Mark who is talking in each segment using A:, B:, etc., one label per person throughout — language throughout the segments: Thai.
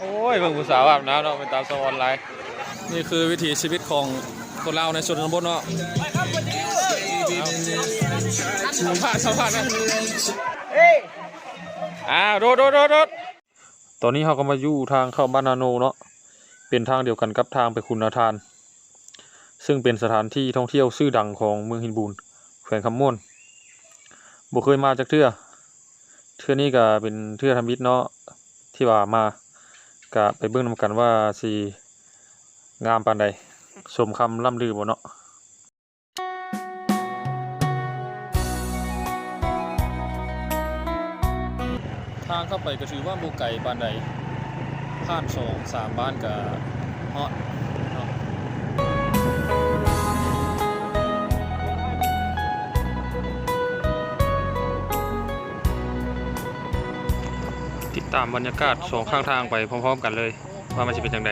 A: โอ้ยเบิ่งผู้สาวอาบน้ำเนาะเป็นตามสวรรค์ไลน์นี่คือวิถีชีวิตของคนเลาวในชนบทเนาะสัมภาษณ์สัมภาษณ์นะเอ้าวโดดโดดโดดโดดตอนนี้เราก็มาอยู่ทางเข้าบ้านนาโนเนาะเป็นทางเดียวกันกับทางไปคุณนาทาน ซึ่งเป็นสถานที่ท่องเที่ยวชื่อดังของเมืองหินบูนแขวงคำม่วนบ่เคยมาจากเทื่อ เทื่อนี้ก็เป็นเทื่อทำบิดเนาะที่ว่ามาก็ไปเบิ่งนำกันว่าสิงามปานใดชมคำล่ำลือบ่เนาะทางเข้าไปก็ถือว่าบ่ไกลปานใดผ่านสองสามบ้านก็ฮอด ตามบรรยากาศสองข้างทางไปพร้อมๆกันเลย ว่ามันจะเป็นยังไง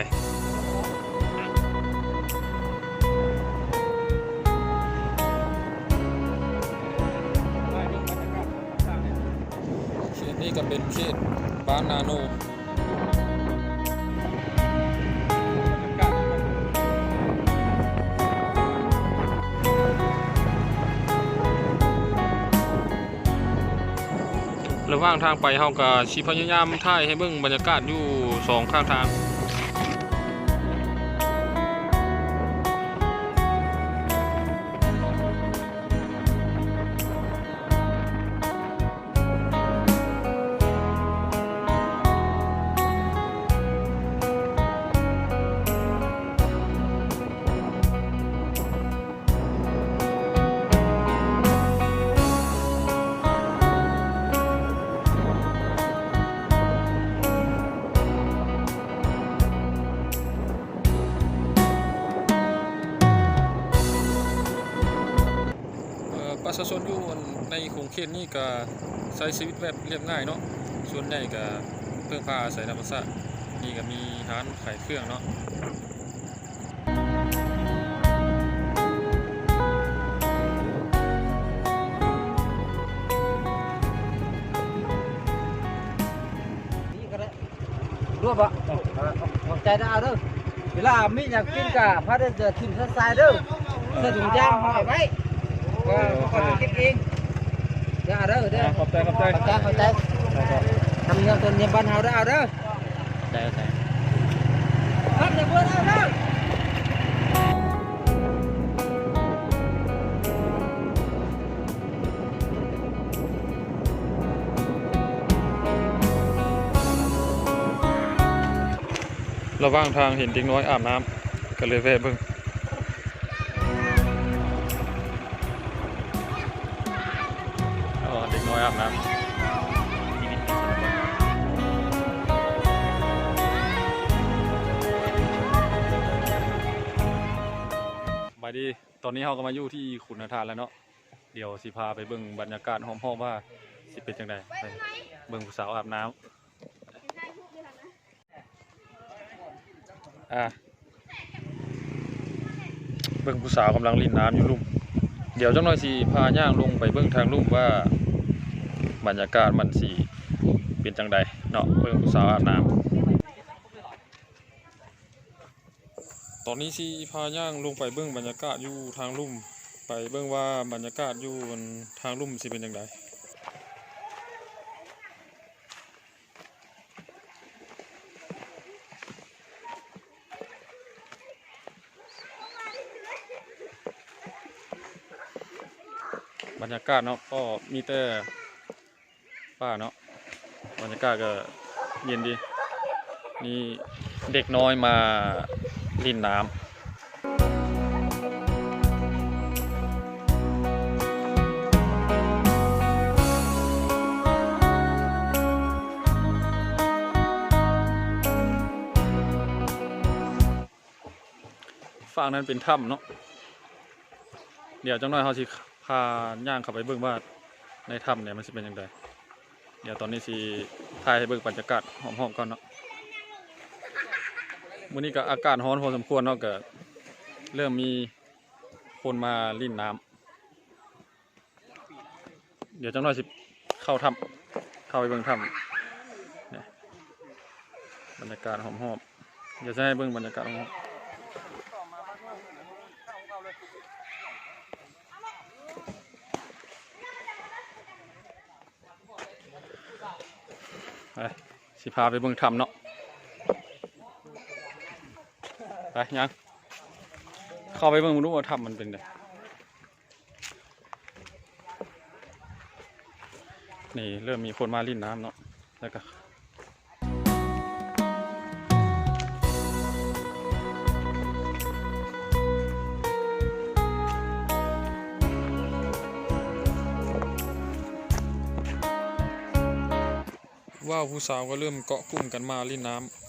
A: เขตนี้ก็เป็นเขตบ้านนาโนางทางไปเฮาก็สิพยายามถ่ายให้เบิ่งบรรยากาศอยู่สองข้างทาง ชาชนอยู่ในโครงเขตนี้ก็ใช้ชีวิตแบบเรียบง่ายเนาะส่วนใหญ่ก็เพิ่งพาอาศัยธรรมชาตินี่ก็มีร้านขายเครื่องเนาะ
B: นี่ก็ได้รวบอะขอบใจนะเอาเด้อเวลามีอยากกินกะพาได้เจอทิมทรายเด้อเสื้อถุงยางห่อไว้ ก็ก็เก็บเองเด้อเอาเด้อเด้อ
A: ขอบใจขอบใจ
B: ขอบใจขอบใจทำเงินต้นเงินบ้านเฮาเด้อเอาเด้อ
A: ใจใจ
B: ครับเดี๋ยวเพิ่นเอาเด้อ
A: ระหว่างทางเห็นเด็กน้อยอาบน้ำก็เลยแวะเบิ่ง ด็กน้อยอาบน้ำบายดีตอนนี้เราก็มาอยู่ที่ขุนนาทานแล้วเนาะ เดี๋ยวสิพาไปเบิ่งบรรยากาศห้องๆว่าสิเป็นจังไดไปเบิ่งผู้สาวอาบน้ำอะเบิ่งผู้สาวกำลังลินน้ำอยู่ลุ่ม เดี๋ยวจังหน่อยสิพาย่างลงไปเบิ่งทางลุ่มว่า บรรยากาศมันสิเป็นจังใดเนาะเบิ่งผู้สาวอาบน้ำตอนนี้สิพาย่างลงไปเบิ่งบรรยากาศอยู่ทางลุ่มไปเบิ่งว่าบรรยากาศอยู่ทางลุ่มสิเป็นจังใดบรรยากาศเนาะก็มีแต่ ป่าเนาะบรรยากาศก็เย็นดี นี่เด็กน้อยมาลินน้ำฝั่งนั้นเป็นถ้ำเนาะ เดี๋ยวจังหน่อยเขาสิพาย่างเข้าไปเบิ่งว่าในถ้ำเนี่ยมันสิเป็นยังไง เดี๋ยวตอนนี้สิถ่ายให้เบิ่งบรรยากาศหอมๆก่อนเนาะมื้อนี้ก็อากาศร้อนพอสมควรเนาะก็เริ่มมีคนมาลิ่นน้ำเดี๋ยวจังหน่อยสิเข้าถ้ำเข้าไปเบิ่งถ้ำบรรยากาศหอมๆอย่าจะให้เบิ่งบรรยากาศหอมๆไปสิ พาไปเบิ่งทำเนาะไปยังเข้าไปเบิ่งดูว่าทำมันเป็นไงนี่เริ่มมีคนมาลิ่นน้ำเนาะแล้วก็ ว่าวผู้สาวก็เริ่มเกาะกลุ่มกันมาเล่นน้ำ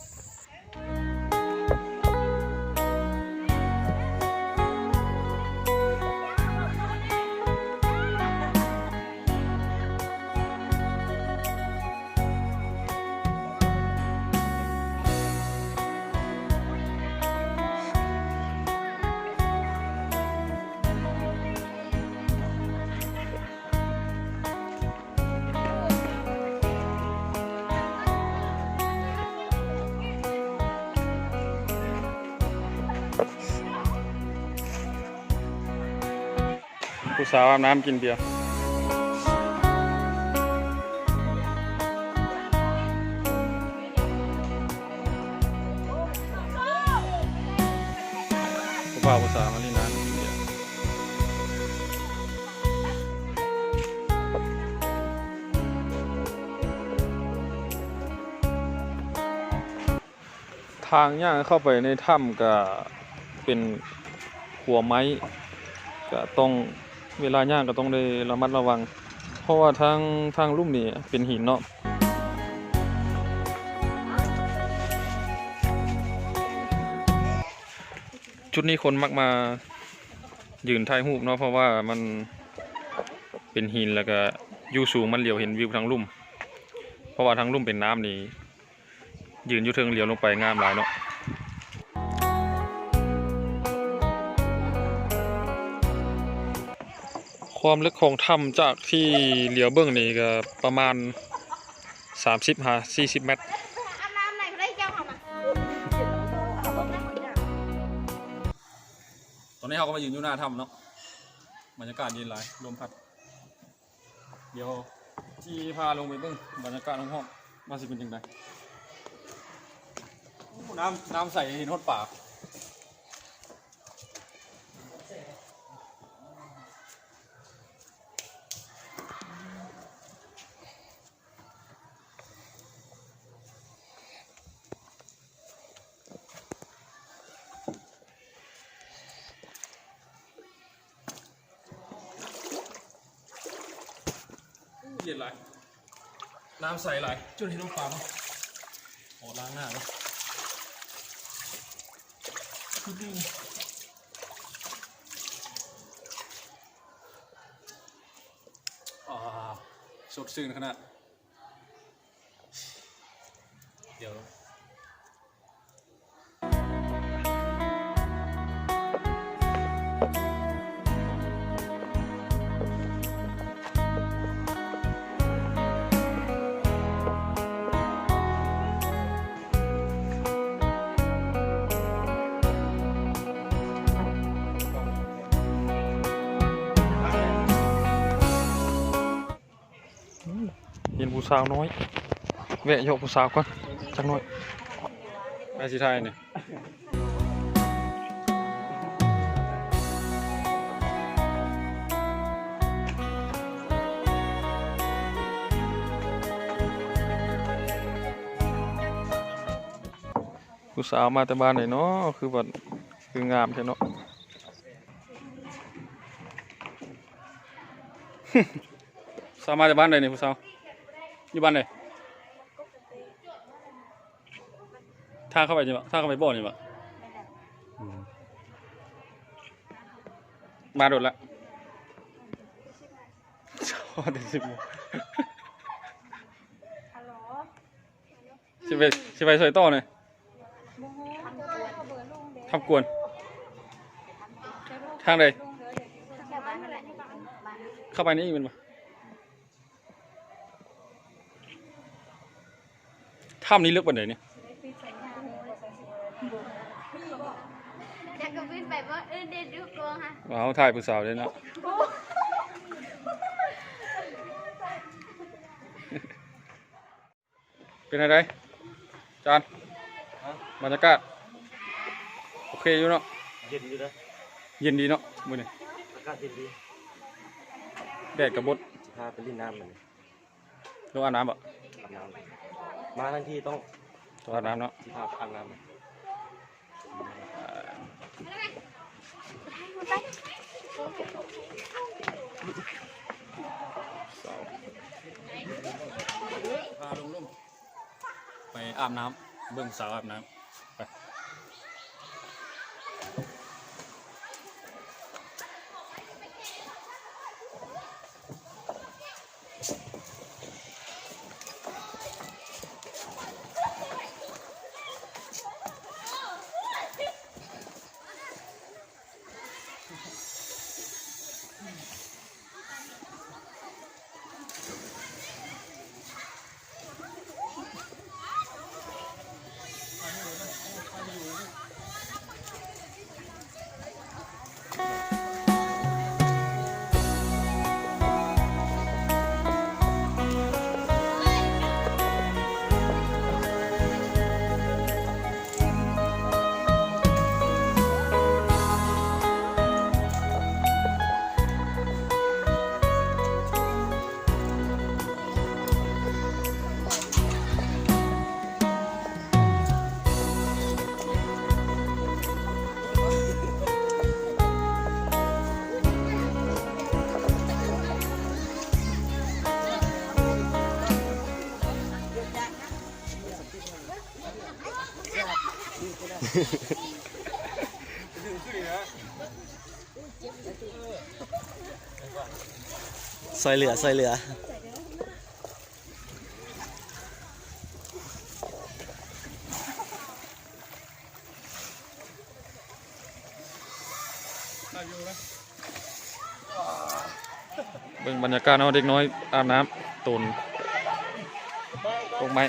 A: ผู้สาวอาบน้ำกินเบียร์ผู้บ่าวผู้สาวมาล่นน้ำกินเบียร์ทางย่างเข้าไปในถ้ำก็เป็นขัวไม้ก็ต้อง เวลาย่างก็ต้องได้ระมัดระวัง เพราะว่าทางทางลุ่มนี่เป็นหินเนาะจุดนี้คนมักมายืนถ่ายรูปเนาะเพราะว่ามันเป็นหินแล้วก็อยู่สูงมันเหลียวเห็นวิวทางลุ่ม เพราะว่าทางลุ่มเป็นน้ำนี่ยืนอยู่เทิงเหลียวลงไปงามหลายเนาะ ความลึกของถ้ำจากที่เหลียวเบื้องนี่ก็ประมาณ 30หา40 เมตร
C: อาบน้ำไหนเขาได้เจ้าเขามา
A: ตอนนี้เราก็มายืนอยู่หน้าถ้ำเนาะบรรยากาศดีหลายลมพัด เดี๋ยวที่พาลงไปเบื้องบรรยากาศห้องๆว่าสิเป็นยังไงโอ้น้ำน้ำใสเห็นหดปาก ย็นไหลน้ำใสไหลจนเห็นน้ำปลามาะโอ้ล้างหน้าเนาะคือดีอ่าสดชื่นขนาด เห็นผู้สาวน้อยแวะโยกผู้สาวก่อนจักหน่อยไปสิไทยเนี่ยผู้สาวมาแต่บ้านไหนเนาะคือว่าคืองามใช่เนาะสาวมาจากบ้านใดเนี่ยผู้สาวอยู่บ้านใดทางเข้าไปใช่ปะทางเข้าไปบ่อนี่ปะอืมมาโดดละชอบแต่สิบโมง
C: ฮัลโหล
A: สิไปสิไปซอยต่อหน่อย
C: โมโหทำตัวเบอร์ลุงเด้
A: ทำกวน ทางใด
C: ลุงเด้อแค่บ้านนั่นแหละบ้าน
A: เข้าไปนี่อีกมันปะ ถ้ำนี้ลึกกว่าไหนเนี่ย
C: อยากกระพริบแบบว่าเออเด็ดดูกลั
A: วค่ะว้าวถ่ายผู้สาวเลยนะเป็นอะไรจานบรรยากาศโอเคอยู่เนาะ
D: เย็นอยู่นะ
A: เย็นดีเนาะมื้อนี่
D: อากาศเย็นดี
A: แดดกับบด
D: พาไปเล่นน้ำมัน
A: ลงอาบน้ำบ่
D: อาบน้ำ มาทั้งที่ต้อง
A: ลงอาบน้ำเนาะ
D: สิพาอาบน้ำมัน
A: พาลงลุ่มไปอาบน้ำเบิ่งสาวอาบน้ำ
D: ซอยเหลือซอยเหลือ
A: เบิ่งบรรยากาศเนาะเด็กน้อยอาบน้ำตุนตรงไหม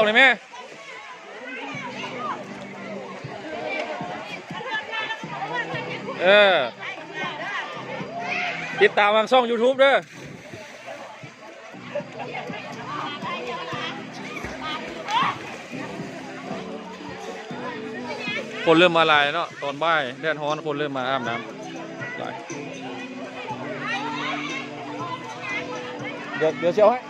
A: ยกเลยแม่เออติดตามทางช่อง YouTube ด้อคนเริ่มมาลายเนาะตอนบ่ายแดดร้อนคนเริ่มมาอาบน้ำเดี๋ยวเดี๋ยวเชียวให้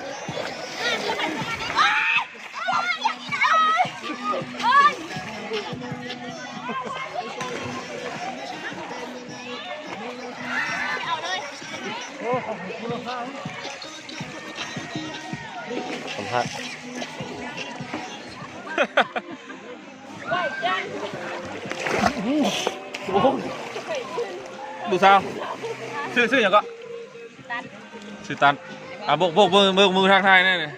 D: ษณ์
A: ดูซาวชื่อชื่ออย่างก็ชื่อตันอะโบกโบกมือมือมือทางไทายแน่เลย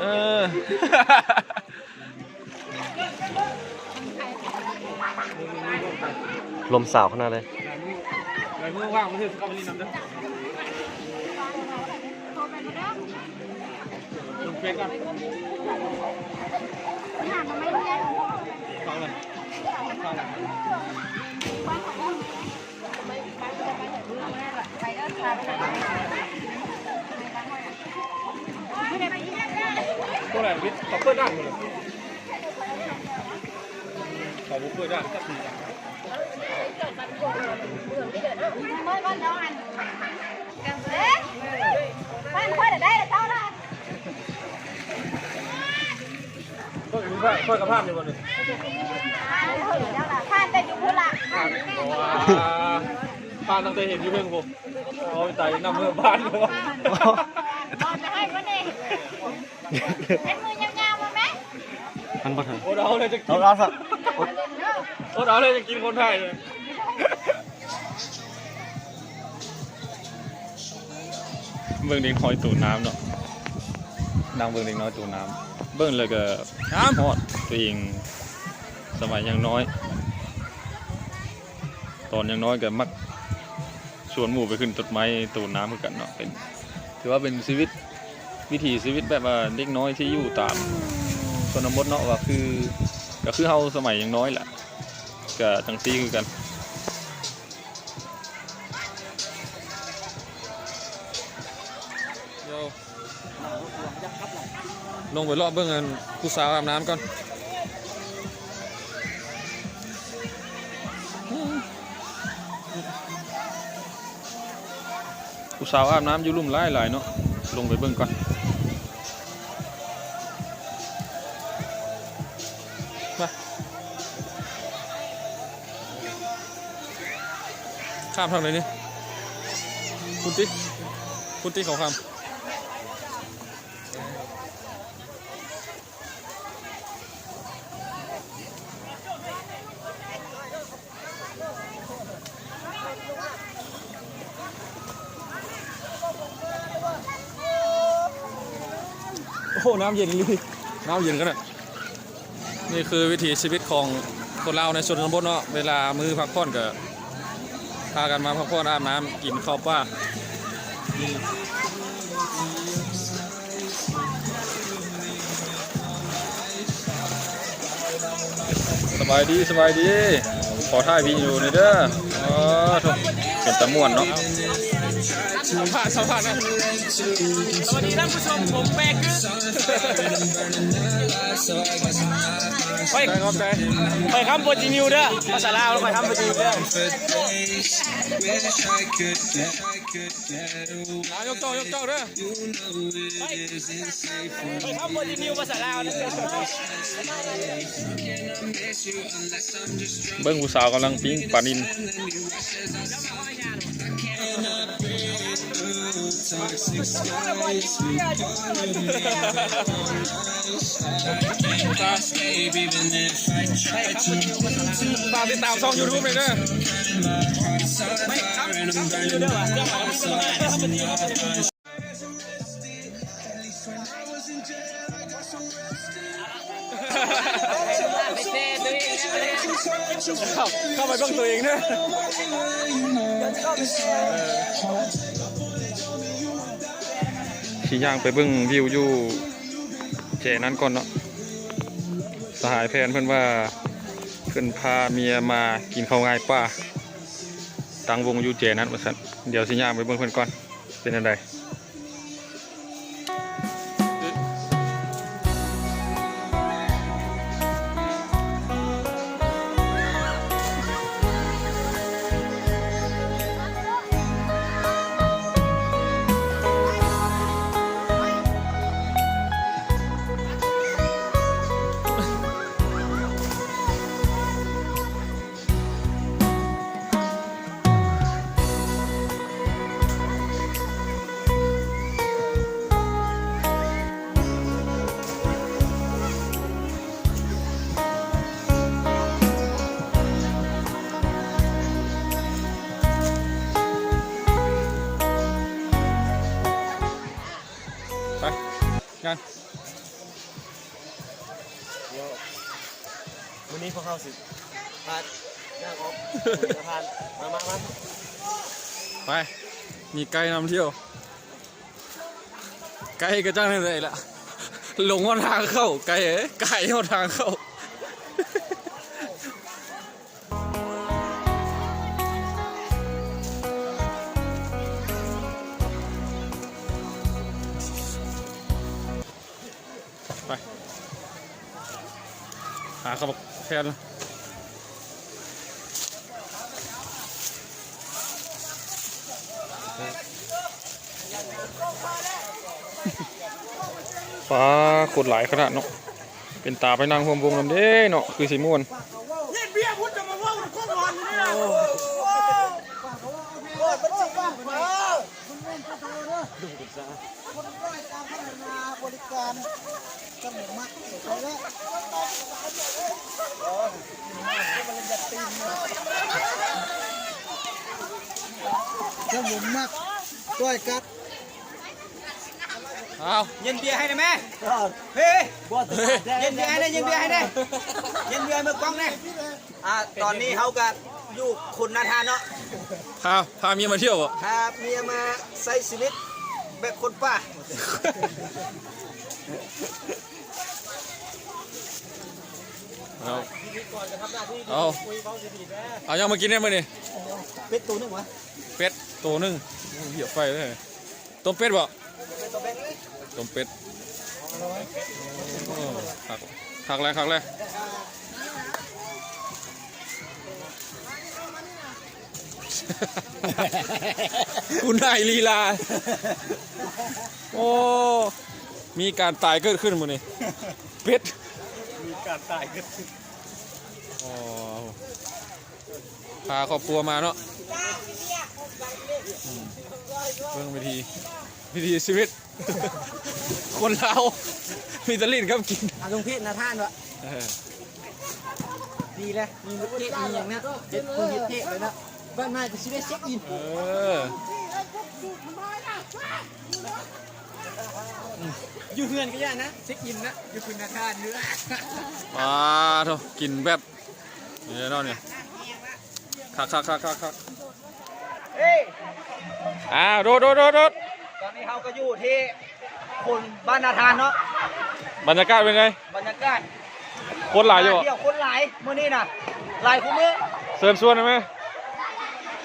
A: เออ
D: ลมสาวขนาดเลย
A: อะไรมือว่างไม่ใช่เข้าไปนี่น้ำเด้อ ลงเฟซก่อนฟังเลยฟังเลยตัวไหนวิทย์ขอเปิดด้านหมดเลยขอบุกเปิดด้านสักทีเปิดกับภาพเปิด กับภาพในวันหนึ่งผ่านผ่านตั้งแต่เห็นอยู่เพิ่งผมเอาไปไต่นำเมื่อบ้านเลยวะ
D: มันบ่ถึง
A: โอ้เราเลยจะกิ
D: เอา
A: น
D: เอาสัก
A: โอ้เราเลยจะกินคนไทยเลยเบิ่งเด็กน้อยตูนน้ำเนาะนั่งเบิ่งเด็กน้อยตูนน้ำ เบิ่งเลยก็น้ำฮอดตัวเองสมัยยังน้อย ตอนยังน้อยก็มักชวนหมู่ไปขึ้นต้นไม้ตูนน้ำเหมือนกันเนาะเป็นถือว่าเป็นชีวิตวิถีชีวิตแบบว่าเด็กน้อยที่อยู่ตามชนบทเนาะก็คือ ก็คือเฮาสมัยยังน้อยแหละก็จังซี่คือกัน ลงไปรอบเบิ่งกันผู้สาวอาบน้ำก่อนผู้สาวอาบน้ำอยู่ลุ่มไล่หลายเนาะลงไปเบิ่งก่อนมาข้ามทางไหนนี่คุณติ๊กคุณติ๊กขาข้าม น้ำเย็นเลยน้ำเย็นกันนะนี่คือวิถีชีวิตของคนเราในชนบทเนาะเวลามือพักผ่อนก็พากันมาพักผ่อนอาบน้ำกินข้าวปลาสบายดีสบายดี ขอท่ายพีอยู่นอยเด้ออ๋อเป็นตะม่วนเนาะ สัมภาษณ์สัมภาษณ์นะ
E: สวัสดีท่านผู้ชมผมแปกคือ
A: ไปขอบใจ
E: ไปคำโปรจีนิวเด้อภาษาลาวไปคำโปรจีนิวเด้อ
A: อะยกจ้องยกจ้องเด้อ
E: ไปคำโปรจีนิวภาษาลาวนะ
A: เบิ้งผู้สาวกำลังปิ้งปลานิน ฝากติดตามช่องยูทูบเลยเด้อ
E: ไปคำโปรจีนิวเด้อว่ะเรื่องของสมัยคำโปรจีนิว
A: เข้าไปเบิ้งตัวเองเด้อ ขี่ย่างไปเบิ้งวิวอยู่เจนั้นก่อนเนาะสหายแพนเพื่อนว่าเพื่อนพาเมียมากินข้าวง่ายป้าตั้งวงอยู่เจนั้นว่าสันเดี๋ยวสิย่างไปเบิ้งเพื่อนก่อนเป็นอะไร
D: วันนี้พวกเขาสิพาย่างออกทานมามามา
A: ไป มีไกด์นำเที่ยว ไกด์ก็จ้างได้เลยละหลงว่าทางเข้า ไกด์เอ้ยไกด์เอาทางเข้า เขาบอกแทนฟ้ากดหลายขนาดเนาะเป็นตาไปนั่งพวมวงลำเด้เนาะคือสีม่วน อ้าว
B: เย็นเบียร์ให้ได้ไหมเฮ้ยเย็นเบียร์ให้ได้เย็นเบียร์ให้ได้เย็นเบียร์มือกล้องได้อ่าตอนนี้เขากับอยู่คุณนาธานเนาะ
A: พาพาเมียมาเที่ยวบ่
B: พาเมียมาใช้ชีวิต แบบคนป่า
A: เอาเอาเอายังมากินได้มั้ยนี่
B: เป็ดตัวหนึงวะ
A: เป็ดตัวหนึงโอ้เหยียบไฟเลยต้มเป็ดบ่
B: เป็ดตัวแบง
A: ต้มเป็ดโอ้หักหักเลยหักเลย คุณนายลีลา โอ้ มีการตายเกิดขึ้นมื้อนี้เป็ด
D: มีการตายกัน
A: อ๋อพาครอบครัวมาเนาะอืมเรื่องวิธีวิธีชีวิต คนเรามีแตะลินครับกิน
B: อาลุงพี่นาธานวะ
A: เออ
B: ดีเลยมีลูกเทะมีอย่างนั้นเจ็ดคนเฮ็ดเทะเลยนะ บ้านนายจะชีวิตเช็คอิน
A: เออ
B: อยู่เฮือนก็ย่านะเช็คอินนะอยู่คุณนาธานเนื้อ
A: มาเถอะกินแบบนี่เนาะเนี่ยคักคักคักคักคัก
B: เฮ้ย
A: อ้าวโดดโดดโดดโดด
B: ตอนนี้เขาก็อยู่ที่คนบ้านนาธานเนาะ
A: บรรยากาศเป็นไง
B: บรรยากาศ
A: คนหลายอยู่
B: เที่ยวคนหลายมื้อนี้น่ะหลายคู่มื้อ
A: เชิญชวนได้ไหม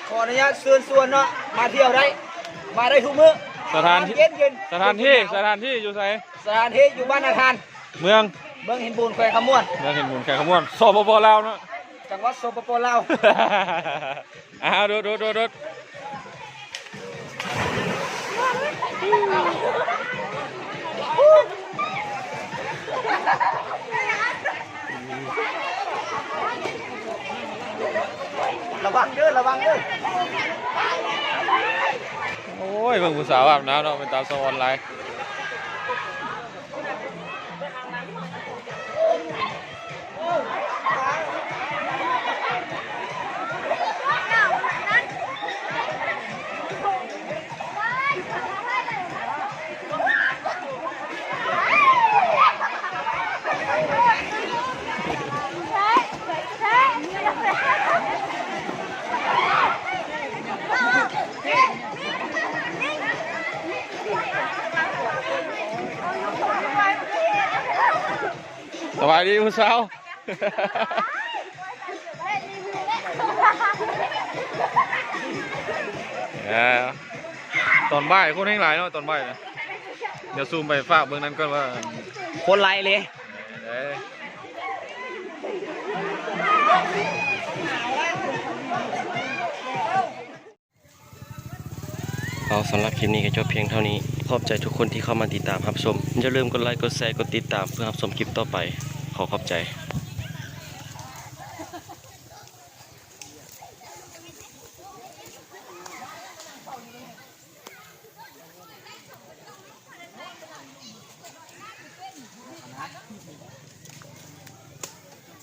B: ขออนุญาตเชิญชวนเนาะมาเที่ยวได้ มาได้ทุกมื้อ
A: สถานที่
B: เย็นเย็น
A: สถานที่สถานที่อยู่ไส
B: สถานที่อยู่บ้านนาธาน
A: เมือง
B: เมืองหินปูนแควขมวน
A: เมืองเห็นหมุนแขกขมวนสปปลาวเนาะ
B: จังหวัดสปปลาว
A: อ้าวโดดโดดโดดโดด
B: ระ วังเด้อระวังเด้อ
A: โอ้ยเบิ่งผู้สาวอาบน้ำเนาะเป็นตามสวออนไลน์ สบายดีผู้สาวเออตอนบ่ายคนแห้งหลายเนาะตอนบ่ายนะเดี๋ยวซูมไปฝากเบื้องนั้นก่อนว่า
B: คนหลายเลย
A: เอ้ย
D: เอาสำหรับคลิปนี้ก็จบเพียงเท่านี้ ขอบใจทุกคนที่เข้ามาติดตามรับชมอย่าลืมกดไลค์กดแชร์กดติดตามเพื่อรับชมคลิปต่อไป ขอขอบใจ